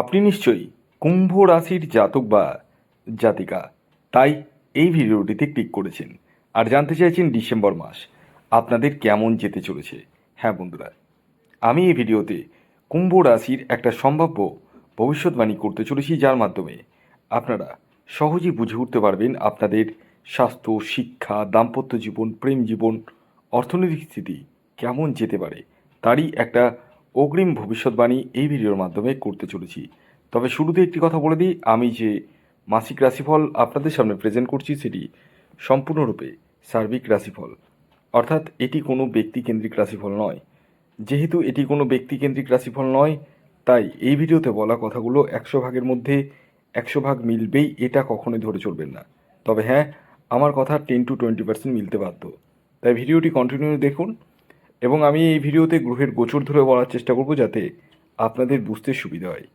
আপনি নিশ্চয়ই কুম্ভ রাশির জাতক বা জাতিকা, তাই এই ভিডিওটিতে ক্লিক করেছেন। আর জানতে চাইছেন ডিসেম্বর মাস, আপনাদের কেমন যেতে চলেছে? হ্যাঁ বন্ধুরা, আমি এই ভিডিওতে কুম্ভ রাশির একটা সম্ভাব্য ভবিষ্যৎবাণী করতে চলেছি যার মাধ্যমে আপনারা সহজেই বুঝে উঠতে পারবেন আপনাদের স্বাস্থ্য, শিক্ষা, দাম্পত্য জীবন, প্রেম জীবন, অর্থনৈতিক স্থিতি কেমন যেতে পারে, তারই একটা অগ্রিম ভবিষ্যৎবাণী এই ভিডিওর মাধ্যমে করতে চলেছি। তবে শুরুতে একটি কথা বলে দিই, আমি যে মাসিক রাশিফল আপনাদের সামনে প্রেজেন্ট করছি সেটি সম্পূর্ণরূপে সার্বিক রাশিফল। অর্থাৎ এটি কোনো ব্যক্তিকেন্দ্রিক রাশিফল নয়। যেহেতু এটি কোনো ব্যক্তিকেন্দ্রিক রাশিফল নয়, তাই এই ভিডিওতে বলা কথাগুলো একশো ভাগের মধ্যে একশো ভাগ মিলবেই, এটা কখনোই ধরে চলবেন না। তবে হ্যাঁ আমার কথা টেন টু টোয়েন্টি পার্সেন্ট মিলতে বাধ্য। তাই ভিডিওটি কন্টিনিউ দেখুন। এবং আমি এই ভিডিওতে গ্রহের গোচর ধরে বলার চেষ্টা করব যাতে আপনাদের বুঝতে সুবিধা হয়।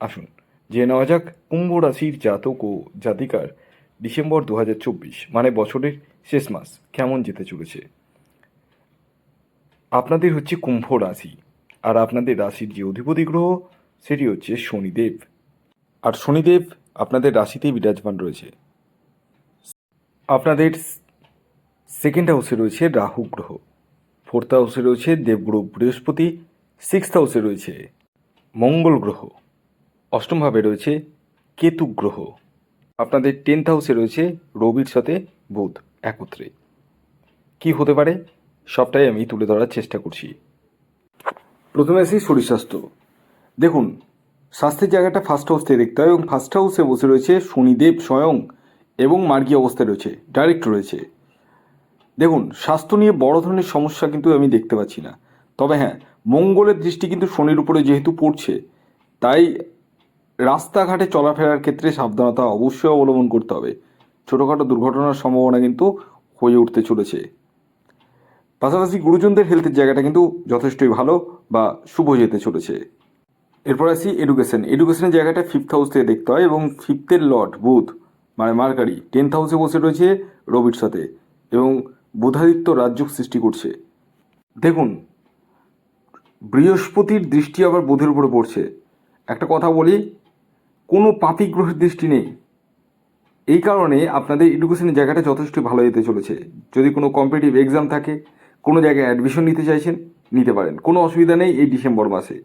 আসুন, জেনে নেওয়া যাক, কুম্ভ রাশির জাতক ও জাতিকার ডিসেম্বর দু হাজার চব্বিশ মানে বছরের শেষ মাস, কেমন যেতে চলেছে? আপনাদের হচ্ছে কুম্ভ রাশি, আর আপনাদের রাশির যে অধিপতি গ্রহ, সেটি হচ্ছে শনিদেব। আর শনিদেব আপনাদের রাশিতেই বিরাজমান রয়েছে। আপনাদের সেকেন্ড হাউসে রয়েছে রাহু গ্রহ। ফোর্থ হাউসে রয়েছে দেবগ্রহ বৃহস্পতি, সিক্সথ হাউসে রয়েছে মঙ্গল গ্রহ। অষ্টমভাবে রয়েছে কেতু গ্রহ। আপনাদের টেন্থ হাউসে রয়েছে রবির সাথে বুধ একত্রে। কি হতে পারে? সবটাই আমি তুলে ধরার চেষ্টা করছি। প্রথমে আসি শরীর স্বাস্থ্য। দেখুন, স্বাস্থ্যের জায়গাটা ফার্স্ট হাউস দেখতে হয় এবং ফার্স্ট হাউসে বসে রয়েছে শনিদেব স্বয়ং এবং মার্গী অবস্থায় রয়েছে ডাইরেক্ট রয়েছে। দেখুন, স্বাস্থ্য নিয়ে বড় ধরনের সমস্যা কিন্তু আমি দেখতে পাচ্ছি না। তবে হ্যাঁ মঙ্গলের দৃষ্টি কিন্তু শনির উপরে যেহেতু পড়ছে, তাই রাস্তাঘাটে চলাফেরার ক্ষেত্রে সাবধানতা অবশ্যই অবলম্বন করতে হবে। ছোটোখাটো দুর্ঘটনার সম্ভাবনা কিন্তু হয়ে উঠতে চলেছে। পাশাপাশি গুরুজনদের হেলথের জায়গাটা কিন্তু যথেষ্টই ভালো বা শুভ যেতে চলেছে। এরপর আসি এডুকেশন এডুকেশনের জায়গাটা ফিফথ হাউস থেকে দেখতে হয় এবং ফিফথের লর্ড বুধ মানে মার্কারি টেন্থ হাউসে বসে রয়েছে রবির সাথে এবং বুধাদিত্য রাজ্য সৃষ্টি করছে। দেখুন, বৃহস্পতির দৃষ্টি আবার বুধের উপরে পড়ছে। একটা কথা বলি, কোনো পাপি গ্রহের দৃষ্টি নেই। এই কারণে আপনাদের এডুকেশনের জায়গাটা যথেষ্ট ভালো যেতে চলেছে। যদি কোনো কম্পিটিটিভ এক্সাম থাকে, কোনো জায়গায় অ্যাডমিশন নিতে চাইছেন, নিতে পারেন। কোনো অসুবিধা নেই এই ডিসেম্বর মাসে।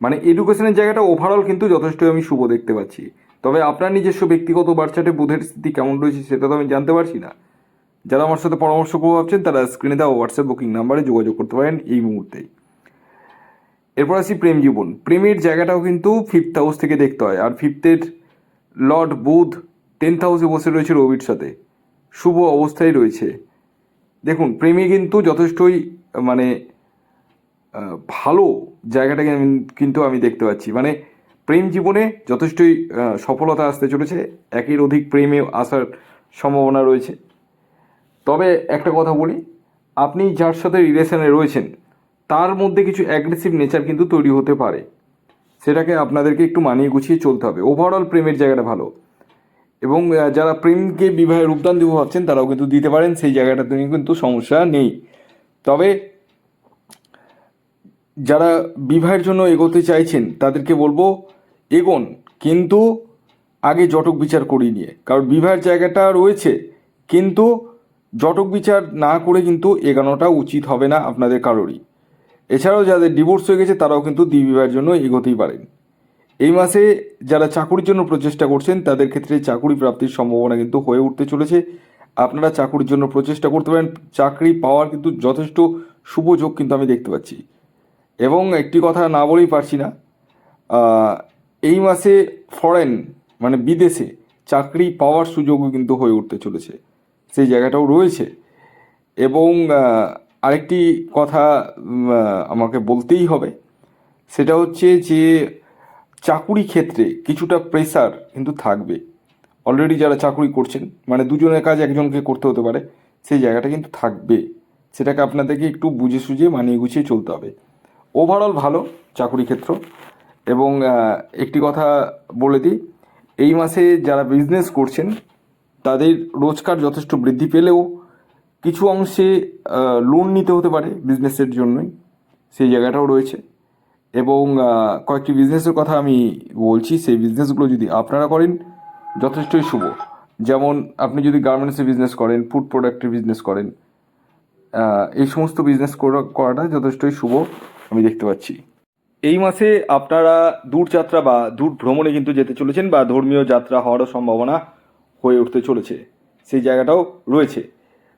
মানে এডুকেশনের জায়গাটা ওভারঅল কিন্তু যথেষ্ট আমি শুভ দেখতে পাচ্ছি। তবে আপনার নিজস্ব ব্যক্তিগত বার্চাটে বুধের স্থিতি কেমন রয়েছে, সেটা তো আমি জানতে পারছি না। যারা আমার সাথে পরামর্শ করব ভাবছেন, তারা স্ক্রিনে দেওয়া হোয়াটসঅ্যাপ বুকিং নাম্বারে যোগাযোগ করতে পারেন এই মুহূর্তেই। এরপর আসি প্রেম জীবন। প্রেমের জায়গাটাও কিন্তু ফিফথ হাউস থেকে দেখতে হয়। আর ফিফথের লর্ড বুধ টেন্থ হাউসে বসে রয়েছে রবির সাথে। শুভ অবস্থায় রয়েছে। দেখুন, প্রেমে কিন্তু যথেষ্টই মানে ভালো জায়গাটাকে কিন্তু আমি দেখতে পাচ্ছি। মানে প্রেম জীবনে যথেষ্টই সফলতা আসতে চলেছে। একের অধিক প্রেমে আসার সম্ভাবনা রয়েছে। তবে একটা কথা বলি, আপনি যার সাথে রিলেশনে রয়েছেন, তার মধ্যে কিছু অ্যাগ্রেসিভ নেচার কিন্তু তৈরি হতে পারে। সেটাকে আপনাদেরকে একটু মানিয়ে গুছিয়ে চলতে হবে। ওভারঅল প্রেমের জায়গাটা ভালো। এবং যারা প্রেমকে বিবাহে রূপদান দিব ভাবছেন, তারাও কিন্তু দিতে পারেন, সেই জায়গাটা জায়গাটাতে কিন্তু সমস্যা নেই। তবে, যারা বিবাহের জন্য এগোতে চাইছেন, তাদেরকে বলব, এগোন, কিন্তু আগে জটক বিচার করিয়ে নিয়ে। কারণ বিবাহের জায়গাটা রয়েছে, কিন্তু জটক বিচার না করে কিন্তু এগানোটা উচিত হবে না আপনাদের কারোরই। এছাড়াও যাদের ডিভোর্স হয়ে গেছে, তারাও কিন্তু দ্বিবিবাহের জন্য এগোতেই পারেন। এই মাসে যারা চাকুরির জন্য প্রচেষ্টা করছেন, তাদের ক্ষেত্রে চাকুরি প্রাপ্তির সম্ভাবনা কিন্তু হয়ে উঠতে চলেছে। আপনারা চাকুরির জন্য প্রচেষ্টা করতে পারেন, চাকরি পাওয়ার কিন্তু যথেষ্ট শুভ যোগ কিন্তু আমি দেখতে পাচ্ছি। এবং একটি কথা না বলেই পারছি না এই মাসে ফরেন মানে বিদেশে চাকরি পাওয়ার সুযোগও কিন্তু হয়ে উঠতে চলেছে। সেই জায়গাটাও রয়েছে। এবং আরেকটি কথা আমাকে বলতেই হবে। সেটা হচ্ছে যে, চাকুরি ক্ষেত্রে কিছুটা প্রেসার কিন্তু থাকবে। অলরেডি যারা চাকরি করছেন মানে দুজনের কাজ একজনকে করতে হতে পারে, সেই জায়গাটা কিন্তু থাকবে। সেটাকে আপনাদেরকে একটু বুঝে সুঝে মানিয়ে গুছিয়ে চলতে হবে। ওভারঅল ভালো চাকুরি ক্ষেত্র। এবং একটি কথা বলে দিই, এই মাসে যারা বিজনেস করছেন তাদের রোজগার যথেষ্ট বৃদ্ধি পেলেও কিছু অংশে লোন নিতে হতে পারে বিজনেসের জন্যই। সেই জায়গাটাও রয়েছে। এবং কয়েকটি বিজনেসের কথা আমি বলছি। সেই বিজনেসগুলো যদি আপনারা করেন, যথেষ্টই শুভ। যেমন আপনি যদি গার্মেন্টসের বিজনেস করেন ফুড প্রোডাক্টের বিজনেস করেন এই সমস্ত বিজনেস করাটা যথেষ্টই শুভ, আমি দেখতে পাচ্ছি। এই মাসে আপনারা দূর যাত্রা বা দূর ভ্রমণে কিন্তু যেতে চলেছেন বা ধর্মীয় যাত্রা হওয়ারও সম্ভাবনা হয়ে উঠতে চলেছে। সেই জায়গাটাও রয়েছে।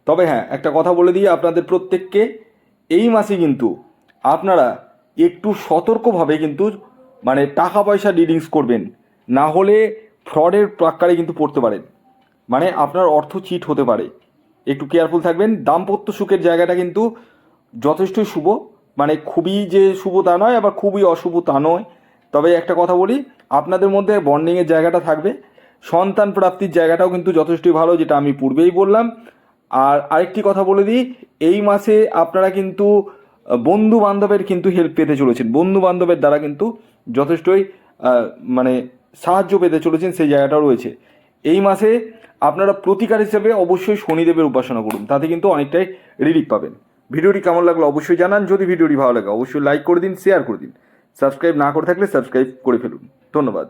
তবে হ্যাঁ একটা কথা বলে দিই আপনাদের প্রত্যেককে। এই মাসে কিন্তু আপনারা একটু সতর্কভাবে কিন্তু মানে টাকা পয়সা ডিলিংস করবেন। না হলে ফ্রডের প্রাক্কারে কিন্তু পড়তে পারেন। মানে আপনার অর্থ চিট হতে পারে। একটু কেয়ারফুল থাকবেন। দাম্পত্য সুখের জায়গাটা কিন্তু যথেষ্টই শুভ। মানে খুবই যে শুভ তা নয়, আবার খুবই অশুভ তা নয়। তবে একটা কথা বলি, আপনাদের মধ্যে বন্ডিংয়ের জায়গাটা থাকবে। সন্তান প্রাপ্তির জায়গাটাও কিন্তু যথেষ্টই ভালো, যেটা আমি পূর্বেই বললাম। আর আরেকটি কথা বলে দিই, এই মাসে আপনারা কিন্তু বন্ধু বান্ধবের কিন্তু হেল্প পেতে চলেছেন। বন্ধু বান্ধবের দ্বারা কিন্তু যথেষ্টই মানে সাহায্য পেতে চলেছেন, সেই জায়গাটাও রয়েছে। এই মাসে আপনারা প্রতিকার হিসেবে অবশ্যই শনিদেবের উপাসনা করুন, তাতে কিন্তু অনেকটাই রিলিফ পাবেন। ভিডিওটি কেমন লাগল অবশ্যই জানান, যদি ভিডিওটি ভালো লাগে অবশ্যই লাইক করে দিন শেয়ার করে দিন। সাবস্ক্রাইব না করে থাকলে সাবস্ক্রাইব করে ফেলুন। ধন্যবাদ।